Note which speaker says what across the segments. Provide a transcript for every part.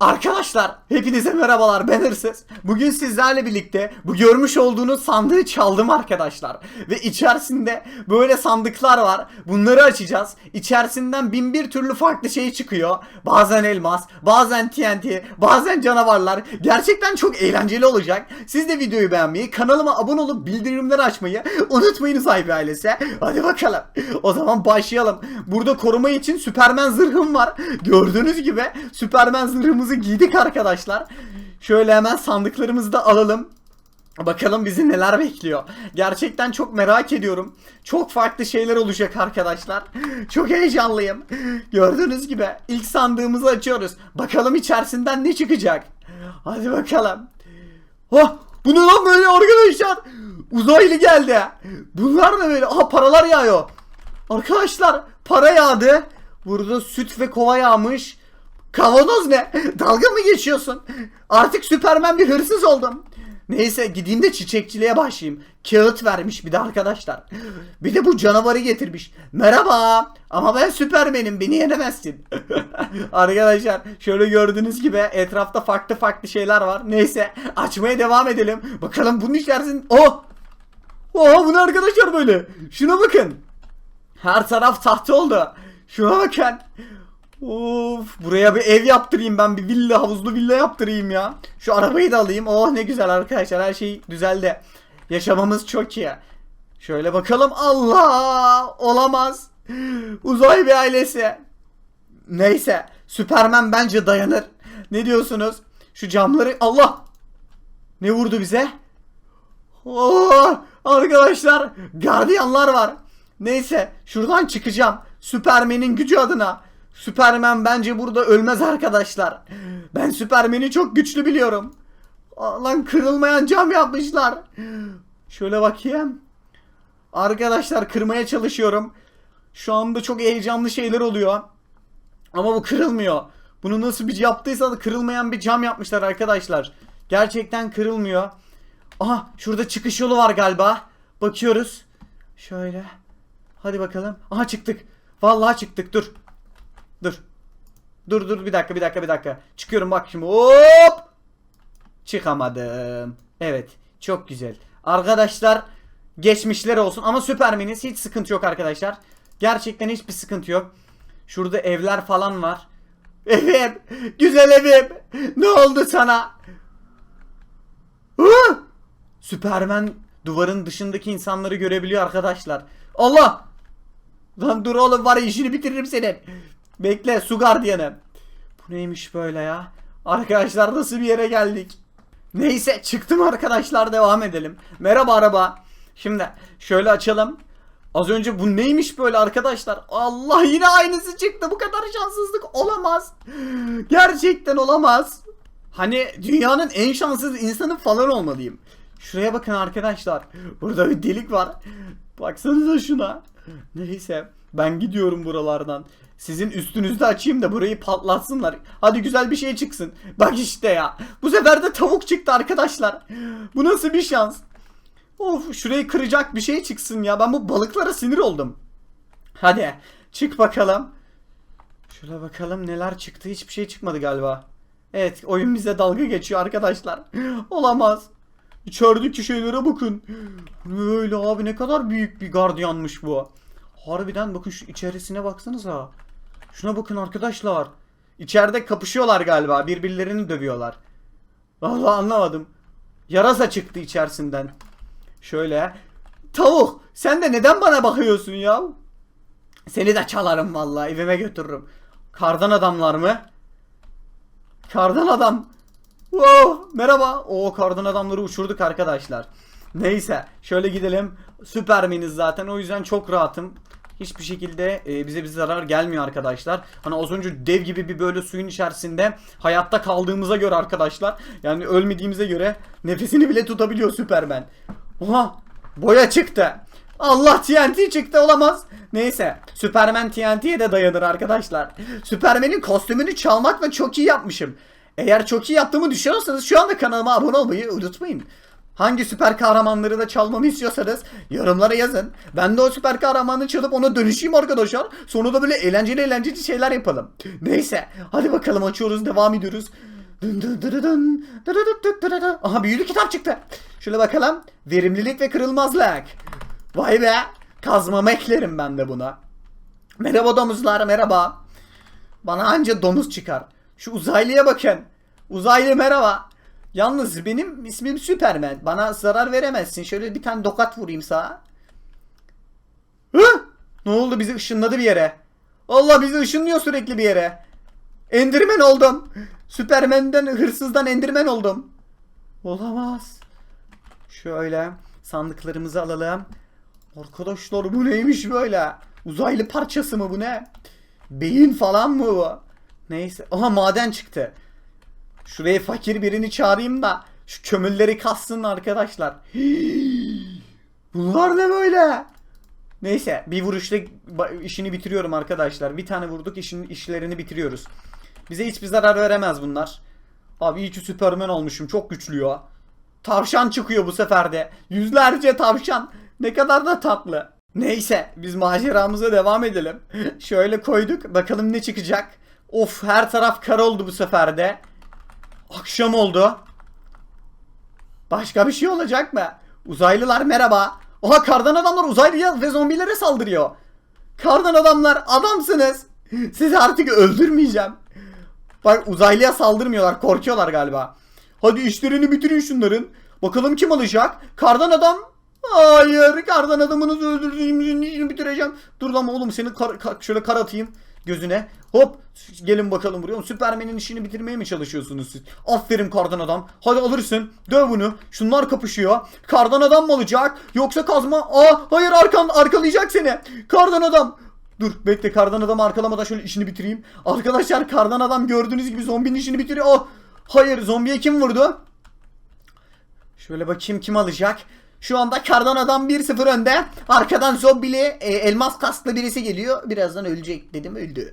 Speaker 1: Arkadaşlar hepinize merhabalar ben Hırsız. Bugün sizlerle birlikte bu görmüş olduğunuz sandığı çaldım arkadaşlar. Ve içerisinde böyle sandıklar var. Bunları açacağız. İçerisinden bin bir türlü farklı şey çıkıyor. Bazen elmas, bazen TNT, bazen canavarlar. Gerçekten çok eğlenceli olacak. Siz de videoyu beğenmeyi, kanalıma abone olup bildirimleri açmayı unutmayınız Aybi ailesi. Hadi bakalım. O zaman başlayalım. Burada koruma için Süpermen zırhım var. Gördüğünüz gibi Süpermen zırhımızı giydik arkadaşlar. Şöyle hemen sandıklarımızı da alalım. Bakalım bizi neler bekliyor. Gerçekten çok merak ediyorum. Çok farklı şeyler olacak arkadaşlar. Çok heyecanlıyım. Gördüğünüz gibi ilk sandığımızı açıyoruz. Bakalım içerisinden ne çıkacak. Hadi bakalım. Oh, bu ne lan böyle arkadaşlar? Uzaylı geldi. Bunlar ne böyle? Aha paralar yağıyor. Arkadaşlar para yağdı. Burada süt ve kova yağmış. Kavanoz ne? Dalga mı geçiyorsun? Artık Süpermen bir hırsız oldum. Neyse gideyim de çiçekçiliğe başlayayım. Kağıt vermiş bir de arkadaşlar. Bir de bu canavarı getirmiş. Merhaba. Ama ben Süpermen'im. Beni yenemezsin. arkadaşlar şöyle gördüğünüz gibi etrafta farklı farklı şeyler var. Neyse açmaya devam edelim. Bakalım bunun içerisinde... Oh! Oh bu ne arkadaşlar böyle? Şuna bakın. Her taraf tahta oldu. Şuna bakın. Of buraya bir ev yaptırayım ben bir villa havuzlu villa yaptırayım ya. Şu arabayı da alayım. Oh ne güzel arkadaşlar her şey düzeldi. Yaşamamız çok iyi. Şöyle bakalım. Allah olamaz. Uzay bir ailesi. Neyse Süpermen bence dayanır. Ne diyorsunuz? Şu camları Allah. Ne vurdu bize? Oh, arkadaşlar gardiyanlar var. Neyse şuradan çıkacağım. Süpermen'in gücü adına. Süpermen bence burada ölmez arkadaşlar. Ben Süpermen'i çok güçlü biliyorum. Lan kırılmayan cam yapmışlar. Şöyle bakayım. Arkadaşlar kırmaya çalışıyorum. Şu anda çok heyecanlı şeyler oluyor. Ama bu kırılmıyor. Bunu nasıl bir yaptıysa da kırılmayan bir cam yapmışlar arkadaşlar. Gerçekten kırılmıyor. Aha şurada çıkış yolu var galiba. Bakıyoruz. Şöyle. Hadi bakalım. Aha çıktık. Vallahi çıktık. Dur. Dur. Dur dur bir dakika bir dakika bir dakika. Çıkıyorum bak şimdi. Hop. Çıkamadım. Evet. Çok güzel. Arkadaşlar geçmişler olsun ama Süpermen'iz hiç sıkıntı yok arkadaşlar. Gerçekten hiçbir sıkıntı yok. Şurada evler falan var. Evim. Güzel evim. Ne oldu sana? Hı? Süpermen duvarın dışındaki insanları görebiliyor arkadaşlar. Allah! Lan dur oğlum var işini bitiririm senin. Bekle su gardiyanı. Bu neymiş böyle ya? Arkadaşlar nasıl bir yere geldik? Neyse çıktım arkadaşlar devam edelim. Merhaba araba. Şimdi şöyle açalım. Az önce bu neymiş böyle arkadaşlar? Allah yine aynısı çıktı. Bu kadar şanssızlık olamaz. Gerçekten olamaz. Hani dünyanın en şanssız insanı falan olmalıyım. Şuraya bakın arkadaşlar. Burada bir delik var. Baksanıza şuna. Neyse ben gidiyorum buralardan. Sizin üstünüzde açayım da burayı patlatsınlar. Hadi güzel bir şey çıksın. Bak işte ya. Bu sefer de tavuk çıktı arkadaşlar. Bu nasıl bir şans? Of şurayı kıracak bir şey çıksın ya. Ben bu balıklara sinir oldum. Hadi çık bakalım. Şöyle bakalım neler çıktı. Hiçbir şey çıkmadı galiba. Evet oyun bize dalga geçiyor arkadaşlar. Olamaz. İçerideki şeylere bakın. Bu ne Öyle abi ne kadar büyük bir gardiyanmış bu. Harbiden bakın şu içerisine baksanıza. Şuna bakın arkadaşlar. İçeride kapışıyorlar galiba. Birbirlerini dövüyorlar. Vallahi anlamadım. Yarasa çıktı içerisinden. Şöyle. Tavuk sen de neden bana bakıyorsun ya? Seni de çalarım vallahi evime götürürüm. Kardan adamlar mı? Kardan adam. Wow, merhaba. O kardan adamları uçurduk arkadaşlar. Neyse şöyle gidelim. Süpermeniz zaten o yüzden çok rahatım. Hiçbir şekilde e, bize bir zarar gelmiyor arkadaşlar. Hani az önce dev gibi bir böyle suyun içerisinde hayatta kaldığımıza göre arkadaşlar. Yani ölmediğimize göre nefesini bile tutabiliyor Süpermen. Oha boya çıktı. Allah TNT çıktı olamaz. Neyse Süpermen TNT'ye de dayanır arkadaşlar. Süpermen'in kostümünü çalmakla çok iyi yapmışım. Eğer çok iyi yaptığımı düşünüyorsanız şu anda kanalıma abone olmayı unutmayın. Hangi süper kahramanları da çalmamı istiyorsanız yorumlara yazın. Ben de o süper kahramanı çalıp ona dönüşeyim arkadaşlar. Sonra da böyle eğlenceli eğlenceli şeyler yapalım. Neyse hadi bakalım açıyoruz devam ediyoruz. Aha büyülü kitap çıktı. Şöyle bakalım. Verimlilik ve kırılmazlık. Vay be. Kazmama eklerim ben de buna. Merhaba domuzlar merhaba. Bana anca domuz çıkar. Şu uzaylıya bakın. Uzaylı merhaba. Yalnız benim ismim Süpermen. Bana zarar veremezsin. Şöyle bir tane dokat vurayım sağa. Hı? Ne oldu bizi ışınladı bir yere. Allah bizi ışınlıyor sürekli bir yere. Endirmen oldum. Süpermen'den hırsızdan endirmen oldum. Olamaz. Şöyle sandıklarımızı alalım. Arkadaşlar bu neymiş böyle? Uzaylı parçası mı bu ne? Beyin falan mı bu? Neyse. Aha maden çıktı. Şuraya fakir birini çağırayım da şu kömürleri kassın arkadaşlar. Bunlar ne böyle? Neyse bir vuruşta işini bitiriyorum arkadaşlar. Bir tane vurduk işin işlerini bitiriyoruz. Bize hiçbir zarar veremez bunlar. Abi iyi ki Süpermen olmuşum. Çok güçlü ya. Tavşan çıkıyor bu sefer de. Yüzlerce tavşan. Ne kadar da tatlı. Neyse biz maceramıza devam edelim. Şöyle koyduk. Bakalım ne çıkacak. Of her taraf kar oldu bu sefer de. Akşam oldu. Başka bir şey olacak mı? Uzaylılar merhaba. Oha kardan adamlar uzaylıya ve zombilere saldırıyor. Kardan adamlar adamsınız. Sizi artık öldürmeyeceğim. Bak uzaylıya saldırmıyorlar korkuyorlar galiba. Hadi işlerini bitirin şunların. Bakalım kim alacak? Kardan adam. Hayır kardan adamınızı öldürdüğümüzün işini bitireceğim. Dur lan oğlum seni kar- ka- şöyle kar atayım gözüne. Hop gelin bakalım buraya. Süpermen'in işini bitirmeye mi çalışıyorsunuz siz? Aferin kardan adam. Hadi alırsın. Döv bunu. Şunlar kapışıyor. Kardan adam mı alacak? Yoksa kazma? Aa hayır arkan arkalayacak seni. Kardan adam. Dur bekle kardan adamı arkalamadan şöyle işini bitireyim. Arkadaşlar kardan adam gördüğünüz gibi zombinin işini bitiriyor. Oh, hayır zombiye kim vurdu? Şöyle bakayım kim alacak. Şu anda kardan adam 1-0 önde. Arkadan zombili e, elmas kasklı birisi geliyor. Birazdan ölecek dedim öldü.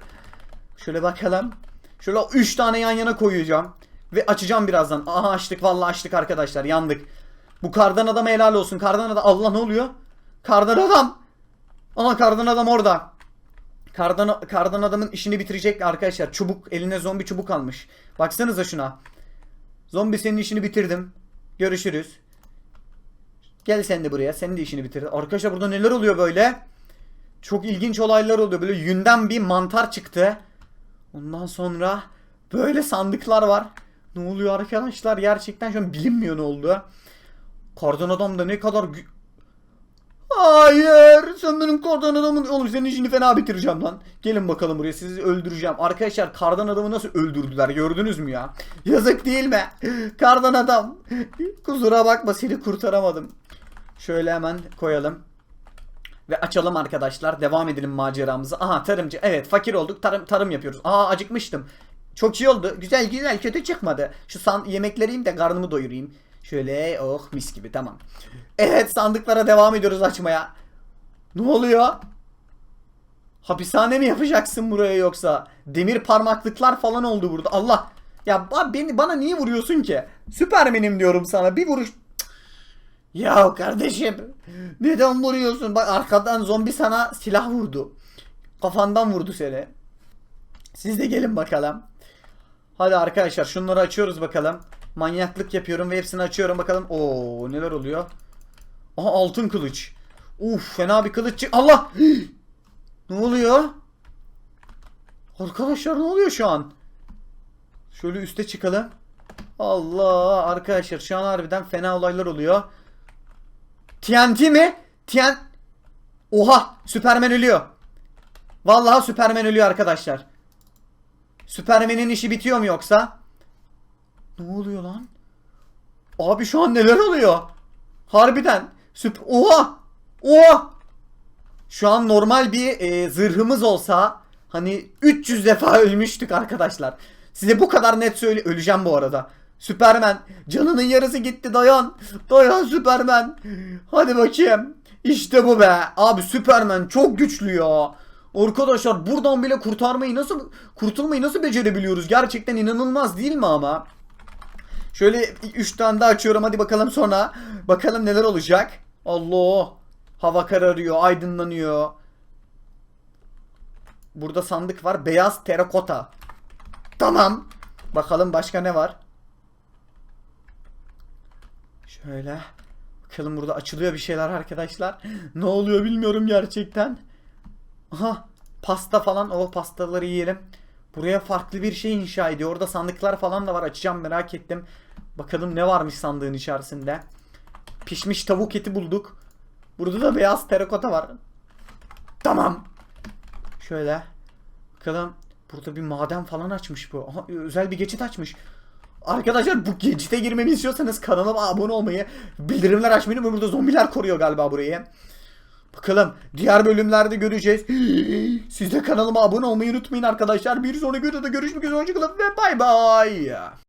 Speaker 1: Şöyle bakalım. Şöyle 3 tane yan yana koyacağım. Ve açacağım birazdan. Aha açtık vallahi açtık arkadaşlar yandık. Bu kardan adam helal olsun. Kardan adam Allah ne oluyor? Kardan adam. Aha kardan adam orada. Kardan, kardan adamın işini bitirecek arkadaşlar. Çubuk eline zombi çubuk almış. Baksanıza şuna. Zombi senin işini bitirdim. Görüşürüz. Gel sen de buraya. Senin de işini bitir. Arkadaşlar burada neler oluyor böyle? Çok ilginç olaylar oluyor. Böyle yünden bir mantar çıktı. Ondan sonra böyle sandıklar var. Ne oluyor arkadaşlar? Gerçekten şu an bilinmiyor ne oldu. Kardan adam da ne kadar Hayır sen benim kardan adamın oğlum senin işini fena bitireceğim lan. Gelin bakalım buraya sizi öldüreceğim. Arkadaşlar kardan adamı nasıl öldürdüler gördünüz mü ya? Yazık değil mi? Kardan adam. Kusura bakma seni kurtaramadım. Şöyle hemen koyalım. Ve açalım arkadaşlar. Devam edelim maceramıza. Aha tarımcı. Evet fakir olduk. Tarım tarım yapıyoruz. Aa acıkmıştım. Çok iyi oldu. Güzel güzel kötü çıkmadı. Şu san yemekleri yiyeyim de karnımı doyurayım. Şöyle oh mis gibi tamam. Evet sandıklara devam ediyoruz açmaya. Ne oluyor? Hapishane mi yapacaksın buraya yoksa? Demir parmaklıklar falan oldu burada. Allah. Ya beni bana niye vuruyorsun ki? Süpermenim diyorum sana. Bir vuruş ya kardeşim neden vuruyorsun? Bak arkadan zombi sana silah vurdu. Kafandan vurdu seni. Siz de gelin bakalım. Hadi arkadaşlar şunları açıyoruz bakalım. Manyaklık yapıyorum ve hepsini açıyorum bakalım. Oo neler oluyor? Aha altın kılıç. Uf fena bir kılıç. Allah! ne oluyor? Arkadaşlar ne oluyor şu an? Şöyle üste çıkalım. Allah arkadaşlar şu an harbiden fena olaylar oluyor. TNT mi? TNT... Oha! Süpermen ölüyor. Vallahi Süpermen ölüyor arkadaşlar. Süpermen'in işi bitiyor mu yoksa? Ne oluyor lan? Abi şu an neler oluyor? Harbiden. Süp Oha! Oha! Şu an normal bir e, zırhımız olsa hani 300 defa ölmüştük arkadaşlar. Size bu kadar net söyle öleceğim bu arada. Süpermen canının yarısı gitti dayan. Dayan Süpermen. Hadi bakayım. İşte bu be. Abi Süpermen çok güçlü ya. Arkadaşlar buradan bile kurtarmayı nasıl kurtulmayı nasıl becerebiliyoruz? Gerçekten inanılmaz değil mi ama? Şöyle 3 tane daha açıyorum hadi bakalım sonra. Bakalım neler olacak. Allah. Hava kararıyor, aydınlanıyor. Burada sandık var. Beyaz terakota. Tamam. Bakalım başka ne var? Şöyle. Bakalım burada açılıyor bir şeyler arkadaşlar. Ne oluyor bilmiyorum gerçekten. Aha. Pasta falan. O pastaları yiyelim. Buraya farklı bir şey inşa ediyor. Orada sandıklar falan da var. Açacağım merak ettim. Bakalım ne varmış sandığın içerisinde. Pişmiş tavuk eti bulduk. Burada da beyaz terakota var. Tamam. Şöyle. Bakalım. Burada bir maden falan açmış bu. Aha, özel bir geçit açmış. Arkadaşlar bu geçite girmemi istiyorsanız kanalıma abone olmayı, bildirimler açmayı ve burada zombiler koruyor galiba burayı. Bakalım diğer bölümlerde göreceğiz. Siz de kanalıma abone olmayı unutmayın arkadaşlar. Bir sonraki videoda görüşmek üzere. Hoşçakalın ve bay bay.